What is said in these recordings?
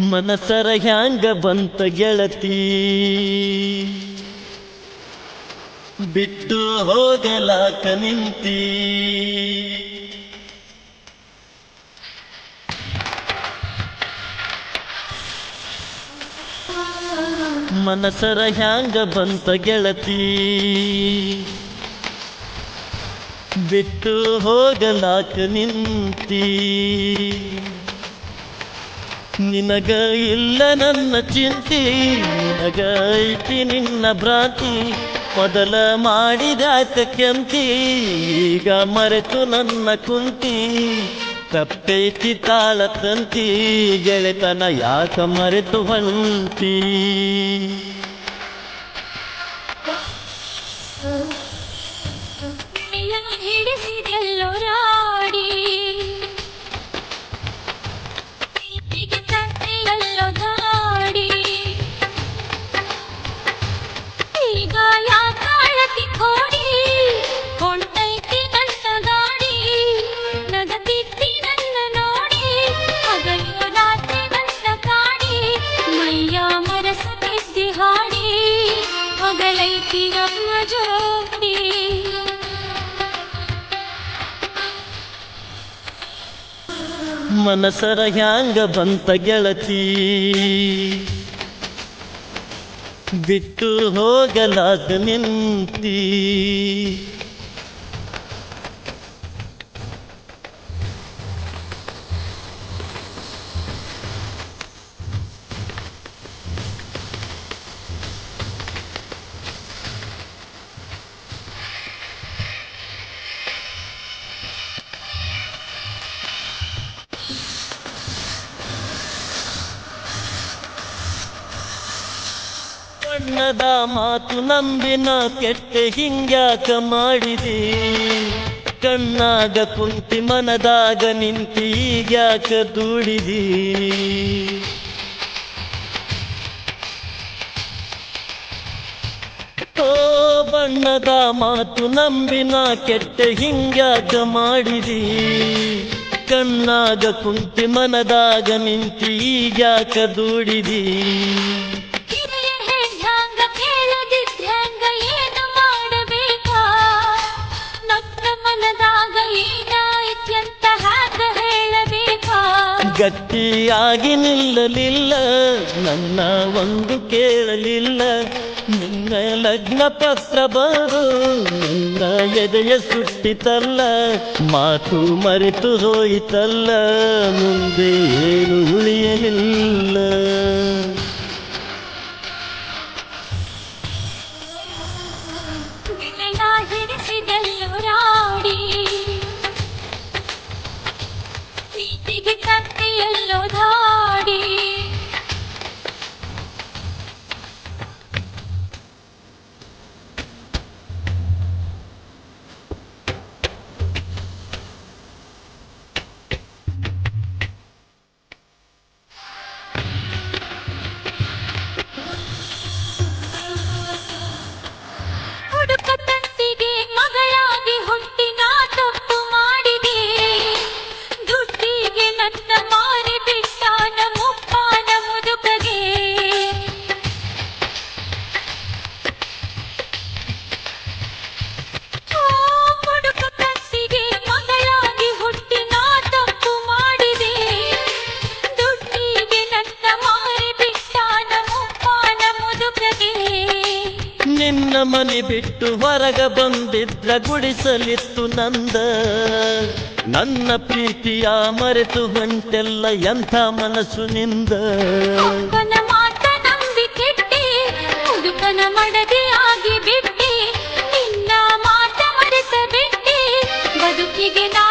ಮನಸರ ಹ್ಯಾಂಗ ಬಂತ ಗೆಳತಿ? ಬಿಟ್ಟು ಹೋಗಲಾಕ ನಿಂತಿ? ಮನಸರ ಹ್ಯಾಂಗ ಬಂತ ಗೆಳತಿ? ಬಿಟ್ಟು ಹೋಗಲಾಕ ನಿಂತಿ? ನಿನಗ ಇಲ್ಲ ನನ್ನ ಚಿಂತೆ ನಿನಗ ಐತಿ ನಿನ್ನ ಭ್ರಾಂತಿ. ಮೊದಲ ಮಾಡಿದಾತ ಕೆಂತಿ ಈಗ ಮರೆತು ನನ್ನ ಕುಂತಿ. ತಪ್ಪೈತಿ ತಾಳ ತಂತಿ, ಗೆಳೆತನ ಯಾಕ ಮರೆತು ಹೊಂತಿ ಹಿಡಿಸಿದೆಲ್ಲೋರಾ ಹಿಡಿಸಿದೆಲ್ಲೋ ಮನಸರ ಹ್ಯಾಂಗ ಬಂತ ಗೆಳತಿ? ಬಿಟ್ಟು ಹೋಗಲಾದ ನಿಂತಿ. ಬಣ್ಣದ ಮಾತು ನಂಬಿನ ಕೆಟ್ಟ ಹಿಂಗ್ಯಾಕ ಮಾಡಿದಿ. ಕಣ್ಣಾಗ ಕುಂತಿ ಮನದಾಗ ನಿಂತಿ ಈಗ್ಯಾಕ ದೂಡಿದಿ. ಓ ಬಣ್ಣದ ಮಾತು ನಂಬಿನ ಕೆಟ್ಟ ಹಿಂಗ್ಯಾಕ ಮಾಡಿದಿ. ಕಣ್ಣಾಗ ಕುಂತಿ ಮನದಾಗ ನಿಂತಿ ಈಗ್ಯಾಕ ದೂಡಿದಿ. ಗಟ್ಟಿಯಾಗಿ ನಿಲ್ಲಲಿಲ್ಲ, ನನ್ನ ಒಂದು ಕೇಳಲಿಲ್ಲ. ನಿನ್ನ ಲಗ್ನ ಪತ್ರ ಬರು, ನಿನ್ನ ಎದೆಯ ಸುಟ್ಟಿತಲ್ಲ ಮಾತು ಮರೆತು ಹೋಯಿತಲ್ಲ, ಮುಂದೆ ಏನು ಉಳಿಯಲಿಲ್ಲ. ಬಿಟ್ಟು ಹೊರಗ ಬಂದಿದ್ರ ಗುಡಿಸಲಿತ್ತು ನಂದ. ನನ್ನ ಪ್ರೀತಿಯ ಮರೆತು ಹೊಂಟೆಲ್ಲ ಎಂಥ ಮನಸ್ಸು ನಿಂದ. ಆಗಿ ಬಿಟ್ಟಿ. ನಿನ್ನ ಮಾತ ಮರೆತ ಬಿಟ್ಟಿ ಬದುಕಿಗೆ ನಾನೇ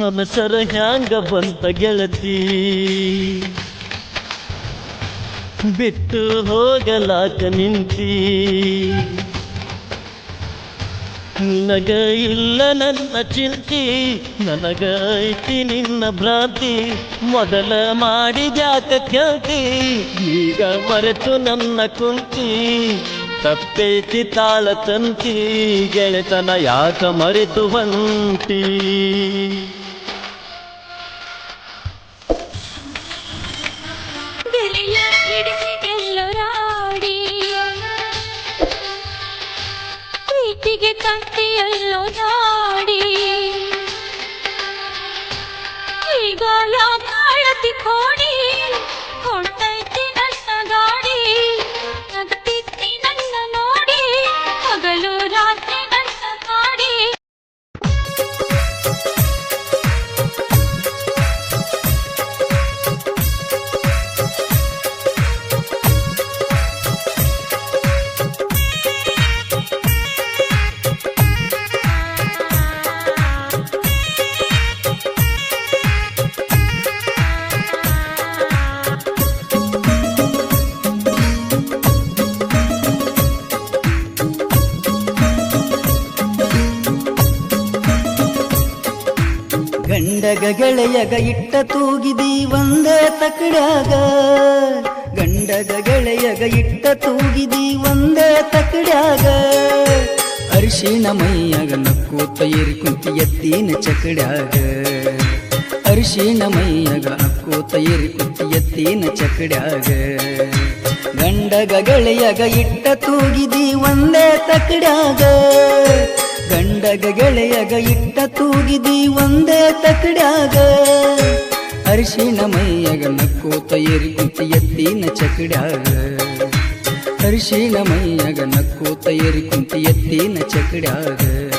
ಮನಸರ ಹ್ಯಾಂಗ ಬಂತ ಗೆಳತಿ. ಬಿಟ್ಟು ಹೋಗಲಾಕ ನಿಂತಿ. ನನಗ ಇಲ್ಲ ನನ್ನ ಚಿಂತಿ ನನಗೈತಿ ನಿನ್ನ ಭ್ರಾಂತಿ. ಮೊದಲ ಮಾಡಿದ್ಯಾಕ ಕೇಳ್ತಿ ಈಗ ಮರೆತು ನನ್ನ ಕುಂತಿ. ತಪ್ಪೇತಿ ತಾಳ ತಂತಿ, ಗೆಳೆತನ ಯಾಕ ಮರೆತು ಹೊಂಟಿ. ತಂತಿಯಲ್ಲೋ ನಾಡಿ ಈಗ ಯಾಕ ಗಂಡಗ ಗೆಳೆಯಗ ಇಟ್ಟ ತೂಗಿದಿ ಒಂದೇ ತಕಡ್ಯಾಗ. ಗಂಡಗ ಗೆಳೆಯಗ ಇಟ್ಟ ತೂಗಿದಿ ಒಂದೇ ತಕಡ್ಯಾಗ. ಅರಿಶಿಣ ಮೈಯಾಗ ನಕ್ಕೂತ ಏರಿ ಕುಂತಿ ಎತ್ತಿನ ಚಕಡ್ಯಾಗ. ಅರಿಶಿಣ ಮೈಯಾಗ ನಕ್ಕೂತ ಏರಿ ಕುಂತಿ ಎತ್ತಿನ ಚಕಡ್ಯಾಗ. ಗಂಡಗ ಗೆಳೆಯಗ ಇಟ್ಟ ತೂಗಿದಿ ಒಂದೇ ತಕಡ್ಯಾಗ. ಗಂಡಗ ಗೆಳೆಯಗ ಇಟ್ಟ ತೂಗಿದಿ ಒಂದೇ ತಕಡ್ಯಾಗ. ಅರಿಶಿಣ ಮೈಯಗ ನಕ್ಕೋತ ಏರಿ ಕುಂತಿ ಎತ್ತಿನ ಚಕಡ್ಯಾಗ. ಅರಿಶಿಣ ಮೈಯಗ ನಕ್ಕೋತ ಏರಿ ಕುಂತಿ ಎತ್ತಿನ ಚಕಡ್ಯಾಗ.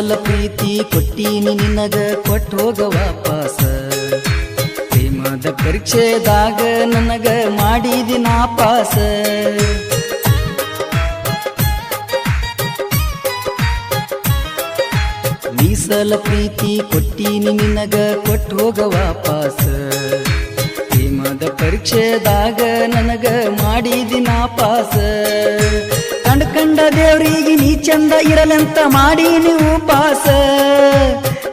ಮೀಸಲ ಪ್ರೀತಿ ಕೊಟ್ಟೀನಿ ನಿನಗ ಕೊಟ್ಟು ಹೋಗ ವಾಪಾಸ. ಪ್ರೇಮದ ಪರೀಕ್ಷೆದಾಗ ನನಗ ಮಾಡಿದಿ ನಾಪಾಸ ಮೀಸಲ ಪ್ರೀತಿ ಕೊಟ್ಟೀನಿ ನಿನಗ ಕೊಟ್ಟು ಹೋಗ ವಾಪಾಸ. ಪರೀಕ್ಷೆದಾಗ ನನಗ ಮಾಡಿದಿ ನಾಪಾಸ ಕಂಡ ಕಂಡ ದೇವ್ರಿಗೆ ನೀ ಚಂದ ಇರಲಂತ ಮಾಡಿ ನೀವು ಪಾಸ.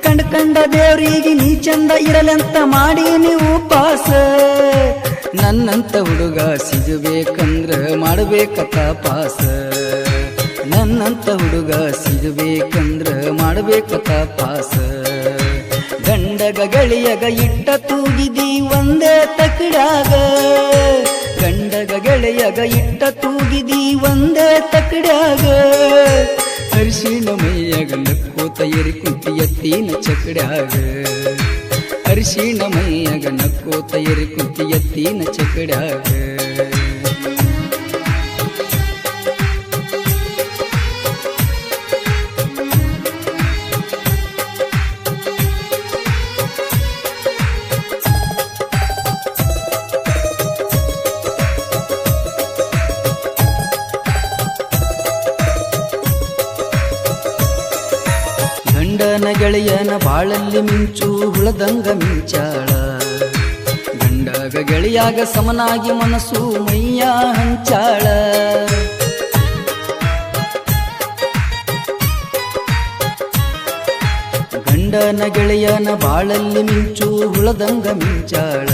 ಕಂಡ ಕಂಡ ದೇವ್ರಿಗೆ ನೀ ಚಂದ ಇರಲಂತ ಮಾಡಿ ನೀವು ಪಾಸ. ನನ್ನಂತ ಹುಡುಗ ಸಿಗಬೇಕಂದ್ರ ಮಾಡಬೇಕ ಪಾಸ. ನನ್ನಂತ ಹುಡುಗ ಸಿಗಬೇಕಂದ್ರ ಮಾಡಬೇಕ ತಪಾಸ ಗಂಡಗ ಗೆಳೆಯಗ ಇಟ್ಟ ತೂಗಿದಿ ಒಂದೇ ತಕಡಾಗ ಗಂಡಗ ಗೆಳೆಯಗ ಇಟ್ಟ ತೂಗಿದಿ ಒಂದೇ ತಕಡಾಗ ಅರಿಶಿನ ಮೈಯಗ ನಕ್ಕೋತ ಎರಿ ಕುಂತಿ ಎತ್ತಿನ ಚಕಡ್ಯಾಗ ಅರಿಶಿನ ಮೈಯಗ ನಕ್ಕೋತ ಎರಿ ಕುಂತಿ ಎತ್ತಿನ ಚಕಡ್ಯಾಗ ಗೆಳೆಯನ ಬಾಳಲ್ಲಿ ಮಿಂಚು, ಹುಳದಂಗ ಮಿಂಚಾಳ. ಗಂಡಾಗ ಗೆಳೆಯಾಗ ಸಮನಾಗಿ ಮನಸ್ಸು ಮೈಯ ಹಂಚಾಳ. ಗಂಡನ ಗೆಳೆಯನ ಬಾಳಲ್ಲಿ ಮಿಂಚು, ಹುಳದಂಗ ಮಿಂಚಾಳ.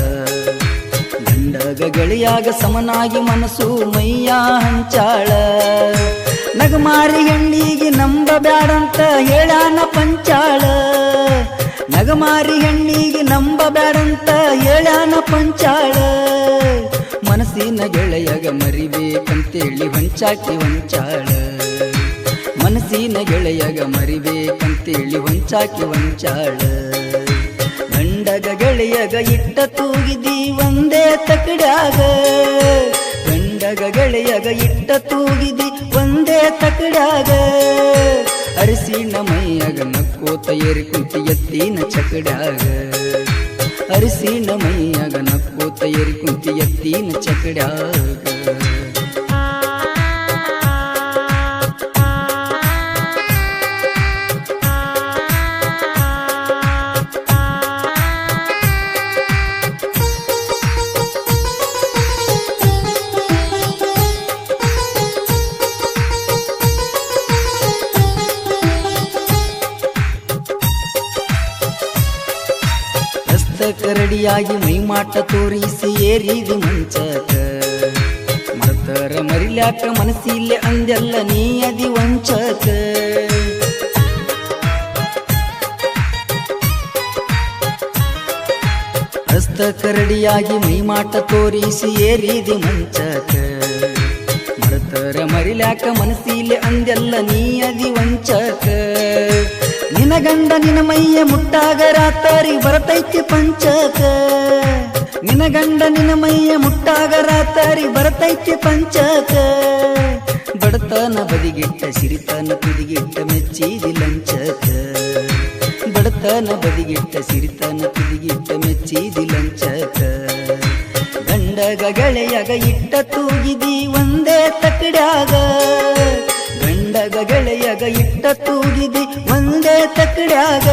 ಗಂಡಗ ಗೆಳೆಯಾಗ ಸಮನಾಗಿ ಮನಸ್ಸು ಮೈಯ ಹಂಚಾಳ. ನಗಮಾರಿ ಹೆಣ್ಣಿಗೆ ನಂಬ ಬ್ಯಾಡಂತ ಹೇಳಾನ ಪಂಚಾಳ. ನಗಮಾರಿ ಹೆಣ್ಣಿಗೆ ನಂಬ ಬ್ಯಾಡಂತ ಹೇಳಾನ ಪಂಚಾಳ. ಮನಸ್ಸಿನ ಗೆಳೆಯಗ ಮರಿಬೇಕಂತೇಳಿ ಹೊಂಚಾಕಿ ಹೊಂಚಾಳ. ಮನಸ್ಸಿನ ಗೆಳೆಯಗ ಮರಿಬೇಕಂತೇಳಿ ಹೊಂಚಾಕಿ ಹೊಂಚಾಳ. ಗಂಡಗ ಗೆಳೆಯಗ ಇಟ್ಟ ತೂಗಿದಿ ಒಂದೇ ತಕಡಾಗ ಗಂಡಗ ಗೆಳೆಯಗ ಇಟ್ಟ ತೂಗಿದಿ ತಕಡ್ಯಾಗ ಅರಿಸಿನ ಮೈಯಾಗ ನಕ್ಕೋತ ಏರಿ ಕುಂತಿ ಎತ್ತಿನ ಚಕಡ್ಯಾಗ. ಅರಿಸಿ ಅರಿಸಿನ ಮೈಯಾಗ ನಕ್ಕೋತ ಏರಿ ಕುಂತಿ ಎತ್ತಿನ ಚಕಡ್ಯಾಗ. ಕರಡಿಯಾಗಿ ಮೈಮಾಟ ತೋರಿಸಿ ಏರಿದಿ ಮಂಚಕ. ಮತರ ಮರಿಲ್ಯಾಕ ಮನಸ್ಸಿಲ್ಲೆ ಅಂದೆಲ್ಲ ನೀ ಅದಿ ವಂಚಕ. ಹಸ್ತ ಕರಡಿಯಾಗಿ ಮೈಮಾಟ ತೋರಿಸಿ ಏರಿದಿ ಮಂಚಕ. ಮರ್ತರ ಮರಿಲ್ಯಾಕ ಮನಸ್ಸಿಲ್ಲೆ ಅಂದೆಲ್ಲ ನೀ ಅದಿ ವಂಚಕ. ನಿನ ಗಂಡ ನಿನ ಮೈಯ ಮುಟ್ಟಾಗ ರಾತಾರಿ ಬರತೈತಿ ಪಂಚಕ. ನಿನ ಗಂಡ ನಿನ ಮೈಯ ಮುಟ್ಟಾಗ ರಾತಾರಿ ಬರತೈತಿ ಪಂಚಕ. ಬಡತನ ಬದಿಗಿಟ್ಟ, ಸಿರಿತನ ತುದಿಗಿಟ್ಟ, ಮೆಚ್ಚಿದಿ ಲಂಚಕ. ಬಡತನ ಬದಿಗಿಟ್ಟ, ಸಿರಿತನ ತುದಿಗಿಟ್ಟ, ಮೆಚ್ಚಿದಿ ಲಂಚಕ. ಗಂಡಗ ಗೆಳೆಯಗ ಇಟ್ಟ ತೂಗಿದಿ ಒಂದೇ ತಕಡ್ಯಾಗ. ಗಂಡಗ ಗೆಳೆಯಗ ಇಟ್ಟ ತೂಗಿದಿ ತಕಡ್ಯಾಗ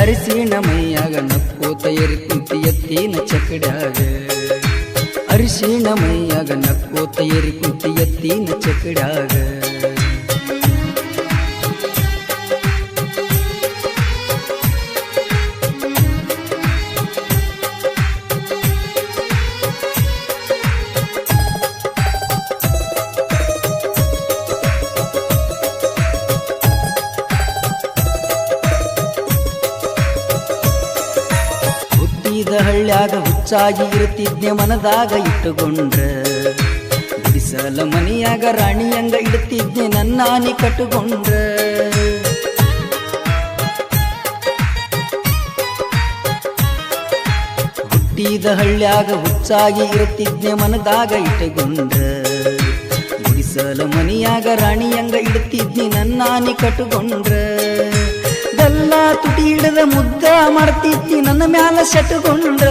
ಅರಿಸಿನ ಮೈಯಾಗ ನಕ್ಕೋತ ಎರಿ ಕುಂತಿ ಎತ್ತಿನ ಚಕಡ್ಯಾಗ. ಅರಿಶಿಣ ಮೈಯಾಗ ನಕ್ಕೋತ ಎರಿ ಕುಂತಿ ಎತ್ತಿನ ಚಕಡ್ಯಾಗ. ಹುಚ್ಚಾಗಿ ಇರುತ್ತಿದ್ದೆ ಮನದಾಗ ಇಟ್ಟುಕೊಂಡ್ರ. ಬಿಡಿಸಲ ಮನಿಯಾಗ ರಾಣಿಯಂಗ ಇಡುತ್ತಿದ್ದೆ ನನ್ನಾನಿ ಕಟ್ಟುಕೊಂಡ್ರ ಹುಟ್ಟಿದ ಹಳ್ಳ್ಯಾಗ ಹುಚ್ಚಾಗಿ ಇರುತ್ತಿದ್ದೆ ಮನದಾಗ ಇಟ್ಟುಕೊಂಡ್ರ. ಗುಡಿಸಲ ಮನಿಯಾಗ ರಾಣಿಯಂಗ ಇಡುತ್ತಿದ್ದೆ ನನ್ನಾನಿ ಕಟ್ಟುಕೊಂಡ್ರ ಗಲ್ಲ ತುಟಿ ಹಿಡಿದ ಮುದ್ದ ಮಾಡ್ತಿದ್ದಿ ನನ್ನ ಮ್ಯಾಲ ಸೆಟುಕೊಂಡ್ರ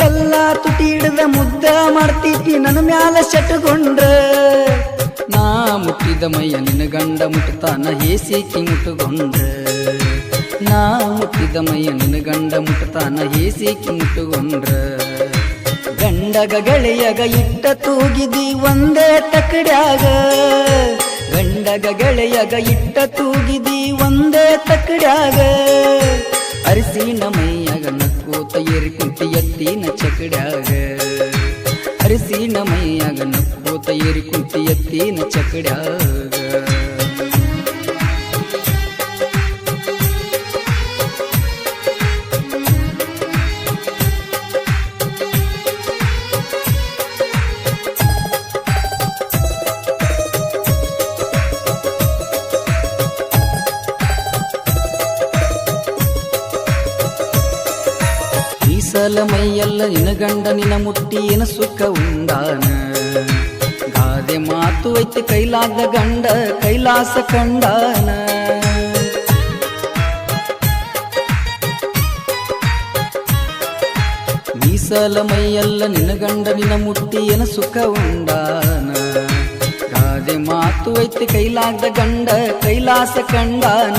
ಗಲ್ಲ ತುಟಿ ಹಿಡಿದ ಮುದ್ದ ಮಾಡ್ತಿದ್ದಿ ನನ್ನ ಮ್ಯಾಲ ಸೆಟುಕೊಂಡ್ರ ನಾ ಮುಟ್ಟಿದ ಮೈಯ ನಿನ್ನ ಗಂಡ ಮುಟ್ಟತಾನ ಹೇಸಿಕಿ ಮುಟ್ಟುಗೊಂಡ್ರ. ನಾ ಮುಟ್ಟಿದ ಮೈಯ ನಿನ್ನ ಗಂಡ ಮುಟ್ಟತಾನ ಹೇಸಿಕಿ ಮುಟ್ಟುಗೊಂಡ್ರ. ಗಂಡಗ ಗೆಳೆಯಗ ಇಟ್ಟ ತೂಗಿದಿ ಒಂದೇ ತಕಡ್ಯಾಗ ಗಂಡಗ ಗೆಳೆಯಗ ಇಟ್ಟ ತೂಗಿದಿ ಒಂದೇ ತಕಡ್ಯಾಗ ಅರಿಸಿನ ಮೈಯಾಗ ನಕ್ಕೋತ ಏರಿ ಕುಂತಿ ಎತ್ತಿನ ಚಕಡ್ಯಾಗ. ಅರಿಸಿನ ಮೈಯಾಗ ನಕ್ಕೋತ ಕುಂತಿ ಎತ್ತಿನ ಚಕಡ್ಯಾಗ. ಮೈಯೆಲ್ಲ ನಿನ ಗಂಡ ನಿನ ಮುಟ್ಟಿ ಏನ ಸುಖ ಉಂಡಾನ ಗಾದೆ ಮಾತು ಐತೆ ಕೈಲಾದ ಗಂಡ, ಕೈಲಾಸ ಕಂಡಾನ. ಮೀಸಲ ಮೈಯಲ್ಲ ನಿನ ಗಂಡನಿನ ಮುಟ್ಟಿ ಏನ ಸುಖ ಉಂಡಾನ ಗಾದೆ ಮಾತು ಐತೆ ಕೈಲಾದ ಗಂಡ, ಕೈಲಾಸ ಕಂಡಾನ.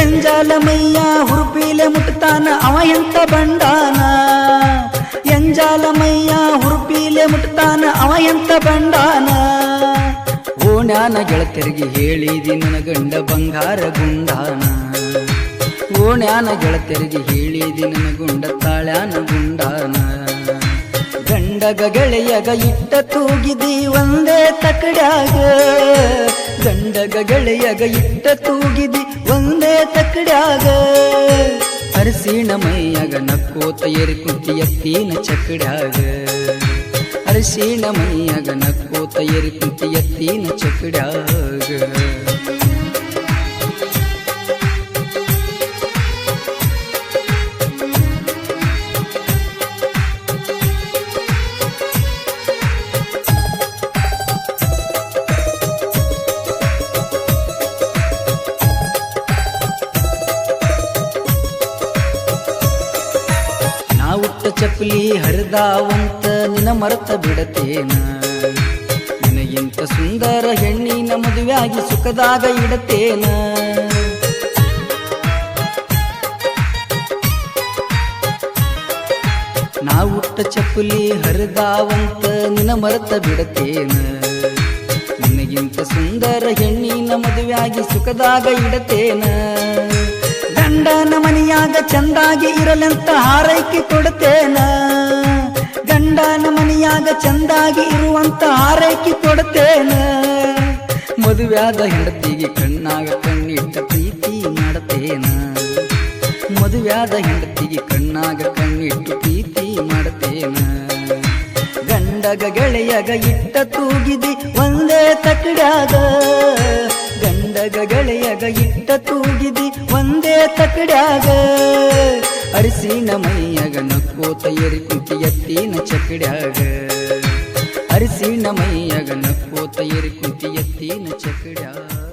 ಎಂಜಾಲ ಮೈಯ ಹುರುಪೀಲೆ ಮುಟ್ತಾನ ಅವ ಎಂತ ಬಂಡಾನ. ಎಂಜಾಲ ಹುರುಪೀಲೆ ಮುಟ್ತಾನ ಅವ ಎಂತ ಬಂಡಾನ? ಓಣ್ಯಾನ ಗೆಳತಿಯರಿಗೆ ಹೇಳಿದಿ ನನ್ನ ಗಂಡ ಬಂಗಾರ ಗುಂಡಾನ. ಓಣ್ಯಾನ ಗೆಳತಿಯರಿಗೆ ಹೇಳಿದಿ ನನ್ನ ಗುಂಡ ತಾಳ್ಯಾನ ಗುಂಡಾನ. ಗಂಡಗ ಗೆಳೆಯಗ ಇಟ್ಟ ತೂಗಿದಿ ಒಂದೇ ತಕಡ್ಯಾಗ. ಗಂಡಗ ಗೆಳೆಯಗ ಇಟ್ಟ ತೂಗಿದಿ ಒಂದೇ ತಕಡ್ಯಾಗ. ಅರಸಿಣ ಮೈಯಾಗ ನಕ್ಕೋತ ಏರಿ ಕುಂತಿ ಎತ್ತಿನ ಚಕಡ್ಯಾಗ ಅರಸಿಣ ಮೈಯಾಗ ನಕ್ಕೋತ ಏರಿ ಕುಂತಿ ಎತ್ತಿನ ಚಕಡ್ಯಾಗ ಚಪ್ಪಲಿ ಹರಿದಾವಂತ ನಿನ ಮರೆತ ಬಿಡತೇನ? ನಿನಗಿಂತ ಸುಂದರ ಹೆಣ್ಣಿನ ಮದುವೆಯಾಗಿ ಸುಖದಾಗ ಇಡತೇನ? ನಾ ಉಟ್ಟ ಚಪ್ಪಲಿ ಹರಿದಾವಂತ ನಿನ ಮರೆತ ಬಿಡತೇನ? ನಿನಗಿಂತ ಸುಂದರ ಹೆಣ್ಣಿನ ಮದುವೆಯಾಗಿ ಸುಖದಾಗ ಇಡತೇನ? ಗಂಡನ ಮನೆಯಾಗ ಚಂದಾಗಿ ಇರಲೆಂತ ಹಾರೈಕೆ ಕೊಡ್ತೇನ? ಗಂಡನ ಮನೆಯಾಗ ಚಂದಾಗಿ ಇರುವಂತ ಹಾರೈಕೆ ಕೊಡ್ತೇನ? ಮದುವೆಯಾದ ಹೆಂಡತಿಗೆ ಕಣ್ಣಾಗ ಕಣ್ಣಿಟ್ಟ ಪ್ರೀತಿ ಮಾಡತೇನ? ಮದುವೆಯಾದ ಹೆಂಡತಿಗೆ ಕಣ್ಣಾಗ ಕಣ್ಣಿಟ್ಟು ಪ್ರೀತಿ ಮಾಡತೇನ? ಗಂಡಗ ಗೆಳೆಯಗ ಇಟ್ಟ ತೂಗಿದಿ ಒಂದೇ ತಕಡ್ಯಾಗ. ಗಂಡಗ ಗೆಳೆಯಗ ಇಟ್ಟ ತೂಗಿದಿ ಒಂದೇ ತಕಡ್ಯಾಗ ಅರಿಸಿನ ಮೈಯಗ ನಕ್ಕೋತ ಏರಿ ಕುಂತಿ ಎತ್ತಿನ ಚಕಡ್ಯಾಗ. ಅರಿಸಿನ ಮೈಯಗ ನಕ್ಕೋತ ಏರಿ ಕುಂತಿ ಎತ್ತಿನ ಚಕಡ್ಯಾಗ.